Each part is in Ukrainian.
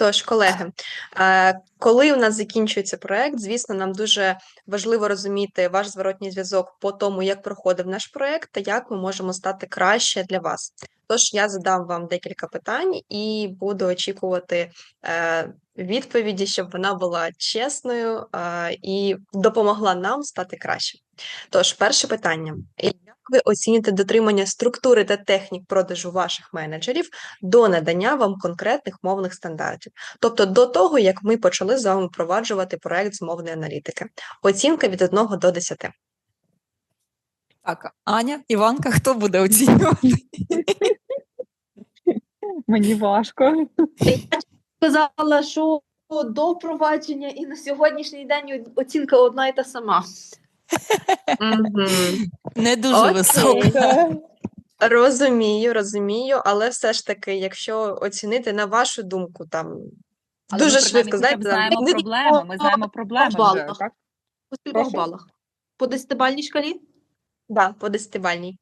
Тож, колеги, е, коли у нас закінчується проект, звісно, нам дуже важливо розуміти ваш зворотній зв'язок по тому, як проходив наш проект та як ми можемо стати краще для вас. Тож я задам вам декілька питань і буду очікувати е, відповіді, щоб вона була чесною е, і допомогла нам стати краще. Тож, перше питання: як ви оціните дотримання структури та технік продажу ваших менеджерів до надання вам конкретних мовних стандартів? Тобто до того, як ми почали з вами впроваджувати проект з мовної аналітики. Оцінка від 1 до 10. Так, Аня, Іванка, хто буде оцінювати? Мені важко. Сказала, що до впровадження і на сьогоднішній день оцінка одна і та сама. Не дуже висока. Розумію, розумію, але все ж таки, якщо оцінити на вашу думку, там Але дуже ми швидко, знаєте, там, знаємо не- проблеми. Ми знаємо проблеми вже, балах. так? По скількох балах? По десятибальній шкалі? да, по десятибальній.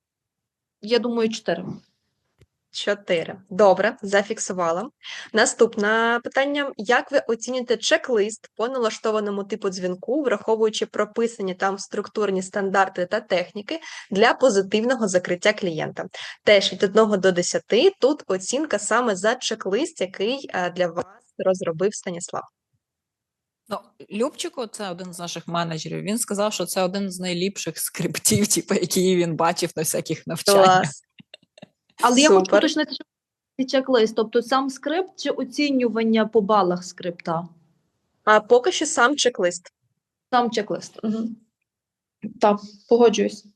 Я думаю, 4. Чотири. Добре, зафіксувала. Наступне питання: як ви оцінюєте чек-лист по налаштованому типу дзвінку, враховуючи прописані там структурні стандарти та техніки для позитивного закриття клієнта? Теж від 1 до 10 тут оцінка саме за чек-лист, який е, для вас розробив Станіслав. Ну, Любчику, це один з наших менеджерів. Він сказав, що це один з найліпших скриптів, типу, які він бачив на всяких навчаннях. Клас. Але я хочу уточнити, що це чек-лист, тобто сам скрипт чи оцінювання по балах скрипта? А поки що сам чек-лист. Сам чек-лист. Угу. Так, погоджуюсь.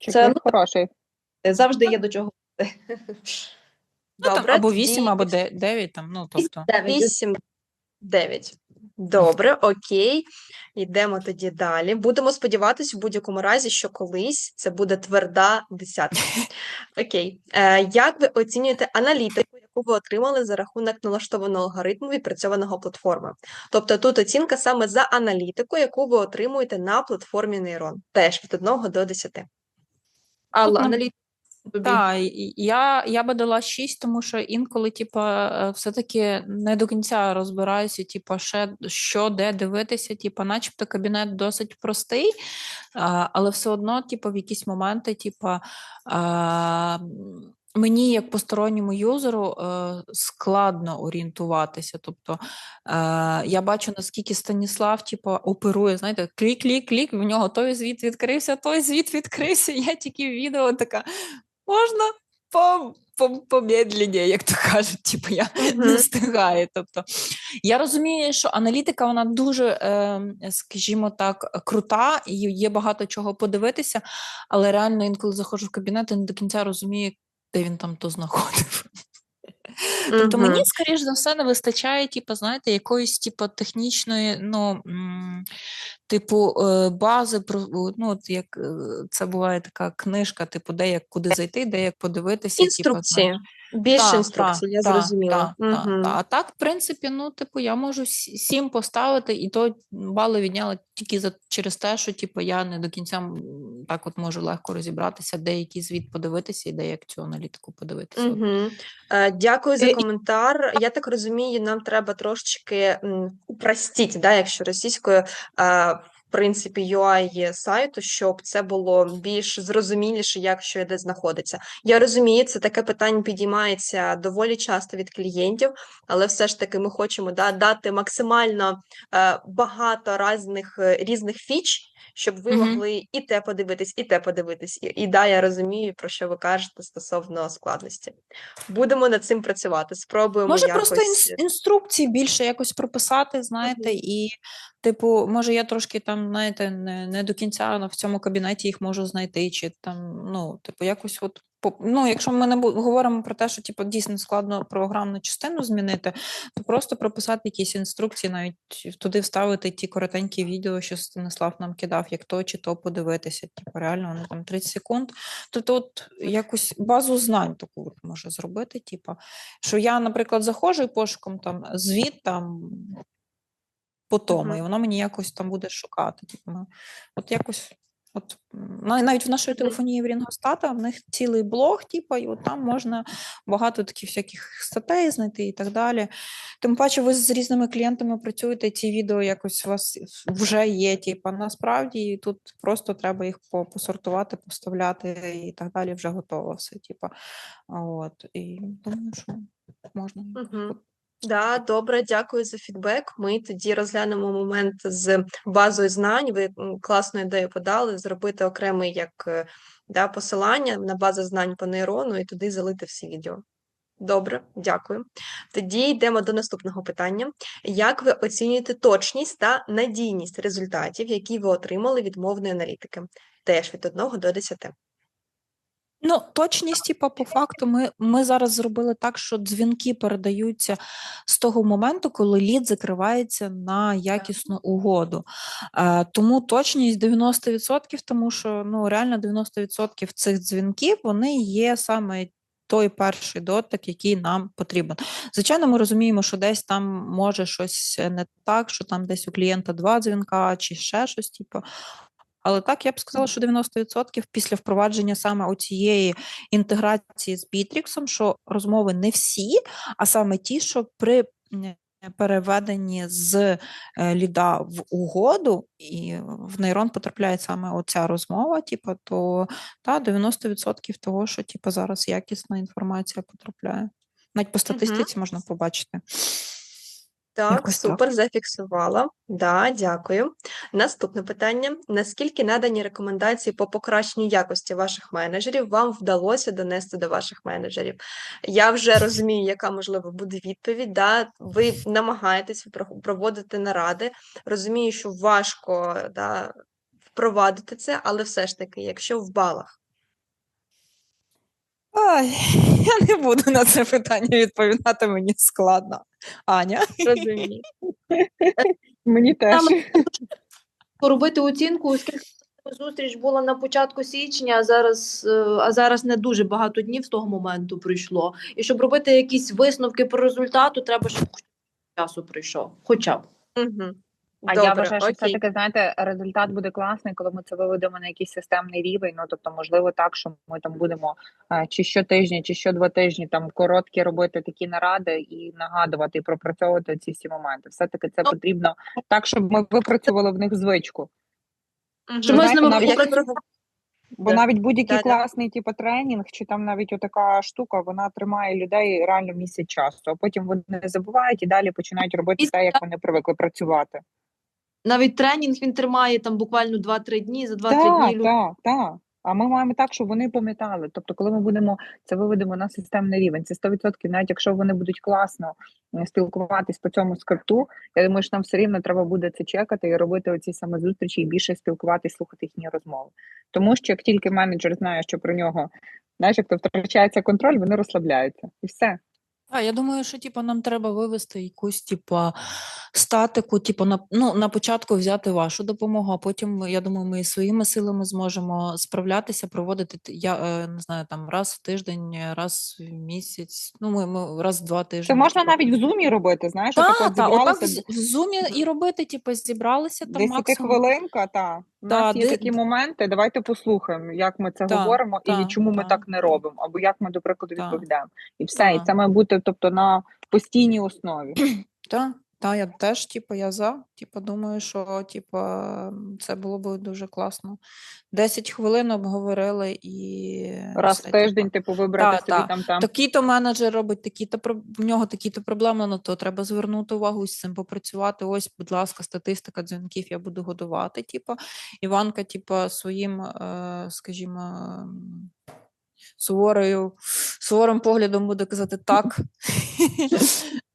Це, це хороший? Завжди є до чого. Ну, там, або тоді 8, або 9, там, ну, тобто. 8, 9. Добре, окей. Йдемо тоді далі. Будемо сподіватися в будь-якому разі, що колись це буде тверда десятка. Окей. Е, як ви оцінюєте аналітику, яку ви отримали за рахунок налаштованого алгоритму відпрацьованого платформи? Тобто тут оцінка саме за аналітику, яку ви отримуєте на платформі Neyron. Теж від 1 до 10. Але аналітика. Так, я, я би дала 6, тому що інколи, типа, е, все-таки не до кінця розбираюся, типа, ще що, де дивитися, типа, начебто кабінет досить простий, але все одно, типа, в якісь моменти, типа, мені, як посторонньому юзеру, е, складно орієнтуватися. Тобто е, я бачу, наскільки Станіслав, типа, оперує, знаєте, клік-клік-клік, в нього той звіт відкрився, той звіт відкрився. Я тільки в відео така можна по, по, помедленнее, як то кажуть, типу, я не встигаю. Тобто, я розумію, що аналітика вона дуже, е, скажімо так, крута, і є багато чого подивитися, але реально інколи заходжу в кабінет і не до кінця розумію, де він там то знаходив. Тобто мені, скоріш за все, не вистачає, типу, знаєте, якоїсь типу, технічної, ну, типу, е, бази, ну, от як е, це буває така книжка, типу, де як куди зайти, де як подивитися. типу, Інструкції. знаєш. Більше Та, інструкцій, та, я та, зрозуміла. та, та, та. А так, в принципі, ну, типу, я можу сім поставити, і то бали відняли тільки за, через те, що типу, я не до кінця так от можу легко розібратися, де який звіт подивитися і де як цю аналітику подивитися. Угу. Дякую за Е, і- коментар. Я так розумію, нам треба трошечки упростити, да, якщо російською, а, в принципі, UI сайту, щоб це було більш зрозуміліше, як що і де знаходиться. Я розумію, це таке питання підіймається доволі часто від клієнтів, але все ж таки ми хочемо да, дати максимально е, багато різних, е, різних фіч. Щоб ви Мгм. могли і те подивитись, і те подивитись. І, і да, я розумію, про що ви кажете стосовно складності. Будемо над цим працювати. Спробуємо Може, якось. просто інс- інструкції більше якось прописати, знаєте, і, типу, може, я трошки там, знаєте, не, не до кінця в цьому кабінеті їх можу знайти, чи там, ну, типу, якось от. Ну, якщо ми не говоримо про те, що типу, дійсно складно програмну частину змінити, то просто прописати якісь інструкції, навіть туди вставити ті коротенькі відео, що Станислав нам кидав, як то чи то подивитися. Типу, реально, вони там 30 секунд. Тобто, от якусь базу знань таку може зробити, типу, що я, наприклад, заходжу і пошуком там звіт там по тому, і воно мені якось там буде шукати. Типу, ну, от якось От навіть в нашої телефонії в Рінгостата в них цілий блог, типу, і от там можна багато таких всяких статей знайти і так далі. Тим паче, ви з різними клієнтами працюєте, ці відео якось у вас вже є. Типу, насправді і тут просто треба їх посортувати, поставляти і так далі. Вже готово все. Типу. От і думаю, що можна. Угу. Да, добре, дякую за фідбек. Ми тоді розглянемо момент з базою знань. Ви класну ідею подали, зробити окремий як е, да, посилання на базу знань по нейрону і туди залити всі відео. Добре, дякую. Тоді йдемо до наступного питання. Як ви оцінюєте точність та надійність результатів, які ви отримали від мовної аналітики? Теж від 1 до 10. Ну, точність, типа, по факту, ми, ми зараз зробили так, що дзвінки передаються з того моменту, коли лід закривається на якісну угоду. Е, тому точність 90%, тому що ну, реально 90% цих дзвінків вони є саме той перший дотик, який нам потрібен. Звичайно, ми розуміємо, що десь там може щось не так, що там десь у клієнта два дзвінка чи ще щось, типу. Але так я б сказала, що 90% після впровадження саме оцієї інтеграції з Bittrex, що розмови не всі, а саме ті, що при переведенні з е, ліда в угоду, і в нейрон потрапляє саме оця розмова, типу, то та 90% того, що типу, зараз якісна інформація потрапляє. Навіть по статистиці можна побачити. Так, Якось так. супер, зафіксувала. Да, дякую. Наступне питання: наскільки надані рекомендації по покращенню якості ваших менеджерів вам вдалося донести до ваших менеджерів? Я вже розумію, яка можливо буде відповідь. Да? Ви намагаєтесь проводити наради. Розумію, що важко да, впровадити це, але все ж таки, якщо в балах. Ой, я не буду на це питання відповідати, мені складно. Аня. Розумію. Мені теж. робити оцінку, оскільки зустріч була на початку січня, а зараз, е, а зараз не дуже багато днів з того моменту пройшло. І щоб робити якісь висновки по результату, треба, щоб часу пройшов. Хоча б. Угу. А я вважаю, що все-таки, знаєте, результат буде класний, коли ми це виведемо на якийсь системний рівень. Ну тобто, можливо, так, що ми там будемо е, чи щотижня, чи що два тижні там короткі робити такі наради і нагадувати і пропрацьовувати ці всі моменти. Все таки це потрібно так, щоб ми випрацювали в них звичку. Що ми з ними попрацювали. Бо навіть будь-який Да-да. класний типу тренінг, чи там навіть отака штука, вона тримає людей реально місяць часу, а потім вони забувають і далі починають робити те, як вони привикли працювати. Навіть тренінг він тримає там буквально 2-3 дні. За 2-3 Так, дні люди так, так. А ми маємо так, щоб вони пам'ятали. Тобто, коли ми будемо це виведемо на системний рівень, це 100%, навіть якщо вони будуть класно е, спілкуватись по цьому скрипту, я думаю, що нам все рівно треба буде це чекати і робити оці саме зустрічі і більше спілкуватись, слухати їхні розмови. Тому що як тільки менеджер знає, що про нього знаєш, як то втрачається контроль, вони розслабляються. І все. А я думаю, що типу, нам треба вивести якусь типу, статику, типу, на, ну, на початку взяти вашу допомогу, а потім, я думаю, ми і своїми силами зможемо справлятися, проводити я е, не знаю, там раз в тиждень, раз в місяць. Ну, ми, ми раз в два тижні. Це можна типу. навіть в зумі робити. Знаєш, Так, та, отак в, зумі і робити, типу, зібралися там максимум. Десятихвилинка, та у нас є де- такі моменти. Давайте послухаємо, як ми це Та, говоримо, та, і чому ми та. так не робимо, або як ми, до прикладу, відповідаємо. І все, і це має бути, тобто, на постійній основі. Так, та, я теж, типу, я за. Типу, думаю, що типу, це було б дуже класно. 10 хвилин обговорили і Раз все, в тиждень, типу. типу, вибрати Та, собі та. там там. Такий-то менеджер робить такі-то в нього такі-то проблеми, ну то треба звернути увагу з цим попрацювати. Ось, будь ласка, статистика дзвінків я буду годувати. Типу. Іванка, типу, своїм, е, скажімо, суворою, суворим поглядом буде казати так.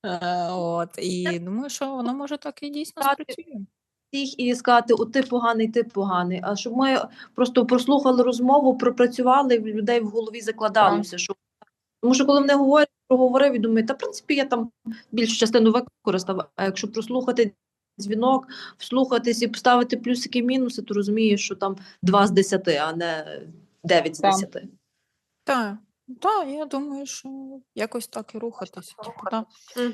Е, От, і думаю, що воно може так і дійсно спрацює. всіх і сказати, от ти поганий, ти поганий. А щоб ми просто прослухали розмову, пропрацювали, в людей в голові закладалося. Що... Тому що коли вони говорять, проговорив і думають, та в принципі я там більшу частину використав. А якщо прослухати дзвінок, вслухатись і поставити плюсики мінуси, то розумієш, що там 2 з 10, а не 9 з Так. 10. Так, так, я думаю, що якось так і рухатися. Типу, так. Мгм.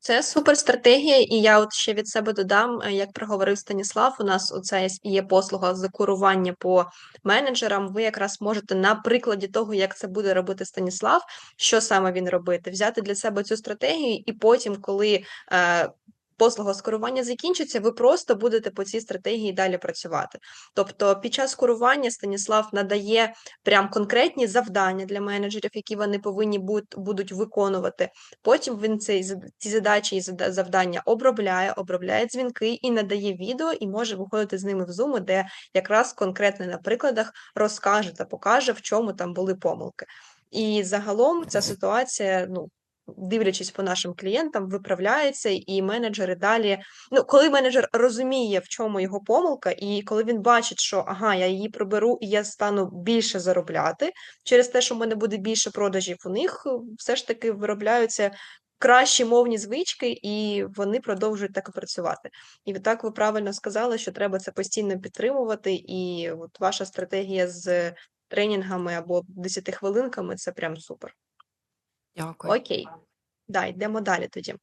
Це супер стратегія, і я от ще від себе додам, е, як проговорив Станіслав, у нас оце є- є послуга з курування по менеджерам. Ви якраз можете на прикладі того, як це буде робити Станіслав, що саме він робити, взяти для себе цю стратегію, і потім, коли е, послуга з курування закінчиться, ви просто будете по цій стратегії далі працювати. Тобто, під час курування Станіслав надає прям конкретні завдання для менеджерів, які вони повинні будуть виконувати. Потім він зад- ці задачі і завдання обробляє, обробляє дзвінки і надає відео, і може виходити з ними в Zoom, де якраз конкретно на прикладах розкаже та покаже, в чому там були помилки. І загалом ця ситуація, ну. Дивлячись по нашим клієнтам, виправляється, і менеджери далі. Ну, коли менеджер розуміє, в чому його помилка, і коли він бачить, що ага, я її приберу і я стану більше заробляти через те, що в мене буде більше продажів, у них все ж таки виробляються кращі мовні звички, і вони продовжують так працювати. І так ви правильно сказали, що треба це постійно підтримувати, і от ваша стратегія з тренінгами або 10 хвилинками це прям супер. Дякую. Окей. Да, йдемо далі тоді.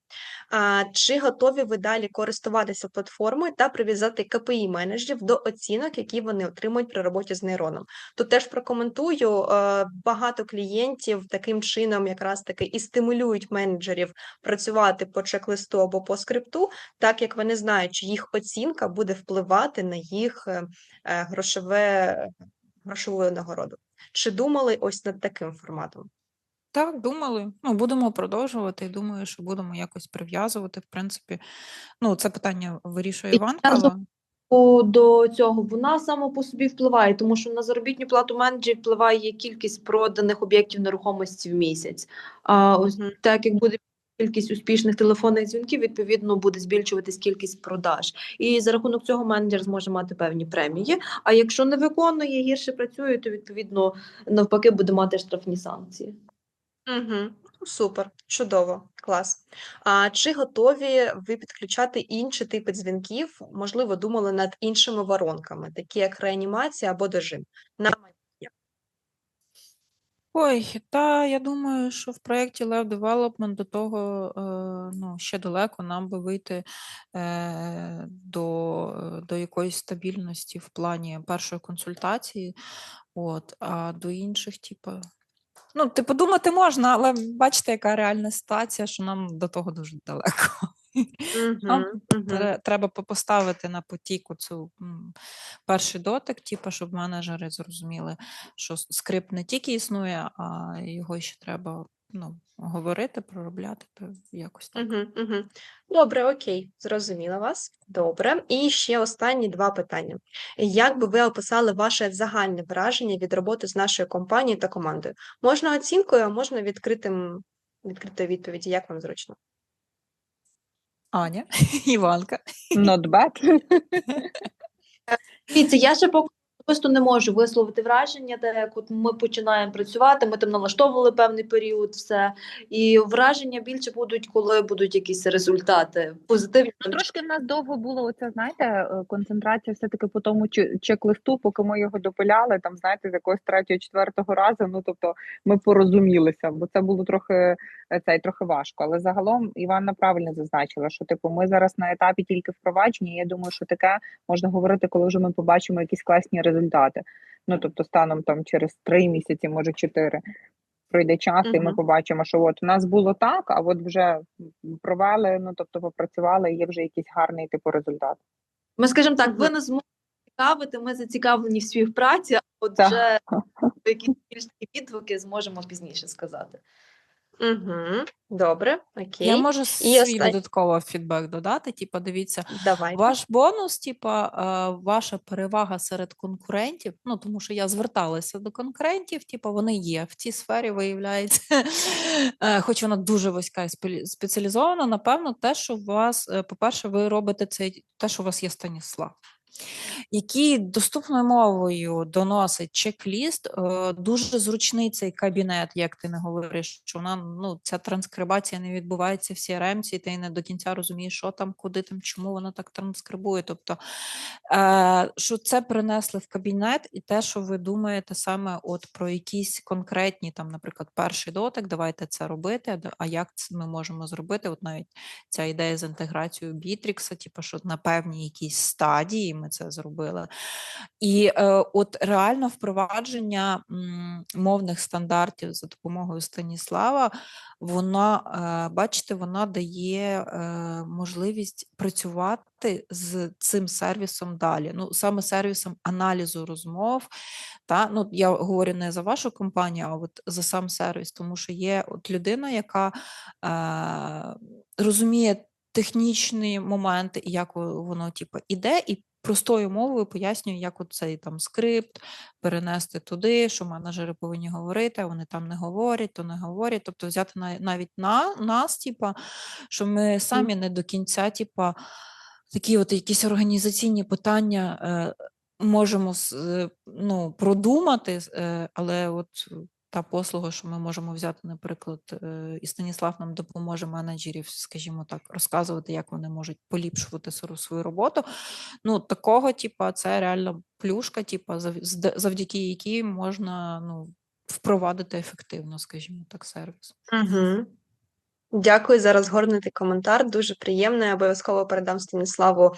А, чи готові ви далі користуватися платформою та прив'язати КПІ менеджерів до оцінок, які вони отримують при роботі з нейроном? Тут теж прокоментую, е, багато клієнтів таким чином якраз таки і стимулюють менеджерів працювати по чек-листу або по скрипту, так як вони знають, що їх оцінка буде впливати на їх е, е, грошове, грошову нагороду. Чи думали ось над таким форматом? Так, думали. Ну, будемо продовжувати. і Думаю, що будемо якось прив'язувати. В принципі, ну, це питання вирішує І Іванка, але До цього вона сама по собі впливає, тому що на заробітну плату менеджерів впливає кількість проданих об'єктів нерухомості в місяць. А ось так як буде кількість успішних телефонних дзвінків, відповідно буде збільшуватись кількість продаж. І за рахунок цього менеджер зможе мати певні премії. А якщо не виконує, гірше працює, то відповідно навпаки буде мати штрафні санкції. Угу. Супер, чудово, клас. А чи готові ви підключати інші типи дзвінків? Можливо, думали над іншими воронками, такі як реанімація або дожим? На Ой, та я думаю, що в проєкті Lab Development до того е, ну, ще далеко нам би вийти е, до, до якоїсь стабільності в плані першої консультації. От, а до інших, типу, ну, типу, думати можна, але бачите, яка реальна ситуація, що нам до того дуже далеко. Нам uh-huh. треба поставити на потік цю перший дотик, типу, щоб менеджери зрозуміли, що скрип скрипт не тільки існує, а його ще треба ну, говорити, проробляти, то якось так. Угу, угу. Добре, окей, зрозуміла вас. Добре. І ще останні два питання. Як би ви описали ваше загальне враження від роботи з нашою компанією та командою? Можна оцінкою, а можна відкритим, відкритою відповіді, як вам зручно? Аня, Іванка. Not bad. Дивіться, я ще поки особисто не можу висловити враження, де як от ми починаємо працювати, ми там налаштовували певний період, все. І враження більше будуть, коли будуть якісь результати позитивні. Ну, трошки в нас довго було оце, знаєте, е, концентрація все-таки по тому чек- чек-листу, поки ми його допиляли, там, знаєте, з якогось третього, четвертого разу, ну, тобто ми порозумілися, бо це було трохи, е, цей, трохи важко. Але загалом Іванна правильно зазначила, що, типу, ми зараз на етапі тільки впровадження, я думаю, що таке можна говорити, коли вже ми побачимо якісь класні результати. Ну, тобто, станом там через три місяці, може чотири. Пройде час, і ми побачимо, що от у нас було так, а от вже провели, ну тобто попрацювали, і є вже якийсь гарний типу результат. Ми скажімо так, ви нас зможете цікавити, ми зацікавлені в співпраці, а от вже якісь більш відгуки зможемо пізніше сказати. Угу. Добре, окей. Я можу свій останнє. додатково фідбек додати. Типу, дивіться, Давай. Ваш бонус, типа, е, ваша перевага серед конкурентів, ну тому що я зверталася до конкурентів, типу, вони є в цій сфері, виявляється, Е, хоч вона дуже вузька і спеціалізована. Напевно, те, що у вас, е, по-перше, ви робите це те, що у вас є Станіслав. Який доступною мовою доносить чек-ліст. Е, Дуже зручний цей кабінет, як ти не говориш, що вона ну ця транскрибація не відбувається в CRM, і ти не до кінця розумієш, що там, куди там, чому вона так транскрибує. Тобто, е, що це принесли в кабінет, і те, що ви думаєте саме от про якісь конкретні, там, наприклад, перший дотик, давайте це робити. а як це ми можемо зробити? От навіть ця ідея з інтеграцією Бітрікса, типу, що на певній якійсь стадії ми це зробили. І е, от реально впровадження мовних стандартів за допомогою Станіслава, вона, е, бачите, вона дає е, можливість працювати з цим сервісом далі. Ну, саме сервісом аналізу розмов. Та? Ну, я говорю не за вашу компанію, а от за сам сервіс, тому що є от людина, яка е, розуміє технічні моменти, і як воно типу, іде, і простою мовою пояснює, як цей там скрипт перенести туди, що менеджери повинні говорити, а вони там не говорять, то не говорять. Тобто взяти навіть на нас, типа, що ми самі не до кінця, типа, такі от якісь організаційні питання. Е, Можемо е, ну, продумати, е, але от та послуга, що ми можемо взяти, наприклад, е, і Станіслав нам допоможе менеджерів, скажімо так, розказувати, як вони можуть поліпшувати свою роботу. Ну, такого, типа, це реально плюшка, зда- завдяки якій можна ну, впровадити ефективно, скажімо так, сервіс. Угу. Дякую за розгорнутий коментар. Дуже приємно. Я обов'язково передам Станіславу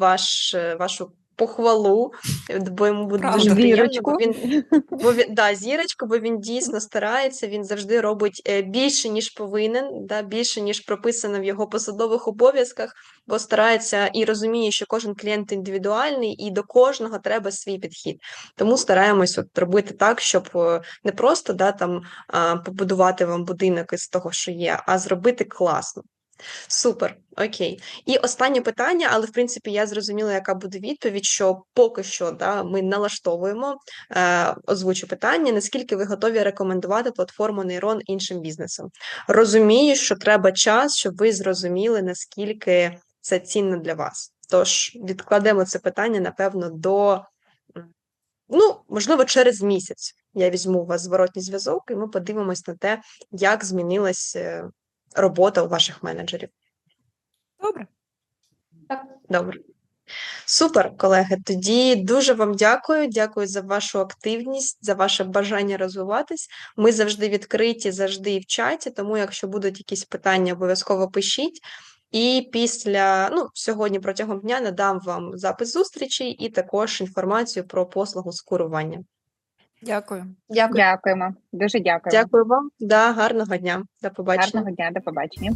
ваш, вашу похвалу, бо йому буде дуже Правда. приємно, бо він Бо він да, зірочку, бо він дійсно старається, він завжди робить е, більше, ніж повинен, да, більше, ніж прописано в його посадових обов'язках, бо старається і розуміє, що кожен клієнт індивідуальний, і до кожного треба свій підхід. Тому стараємось от робити так, щоб е, не просто да, там, побудувати вам будинок із того, що є, а зробити класно. Супер, окей. І останнє питання, але в принципі я зрозуміла, яка буде відповідь, що поки що да, ми налаштовуємо е, озвучу питання, наскільки ви готові рекомендувати платформу Нейрон іншим бізнесам? Розумію, що треба час, щоб ви зрозуміли, наскільки це цінно для вас. Тож відкладемо це питання, напевно, до ну, можливо, через місяць. Я візьму у вас зворотній зв'язок, і ми подивимось на те, як змінилась е, робота у ваших менеджерів. Добре. Так. Добре. Супер, колеги. Тоді дуже вам дякую. Дякую за вашу активність, за ваше бажання розвиватись. Ми завжди відкриті, завжди і в чаті. Тому, якщо будуть якісь питання, обов'язково пишіть. І після, ну, сьогодні протягом дня надам вам запис зустрічі і також інформацію про послугу скурування. Дякую. Дякую. Дякуємо. Дуже дякую. Дякую вам. Да, гарного дня. До побачення. Гарного дня, до побачення.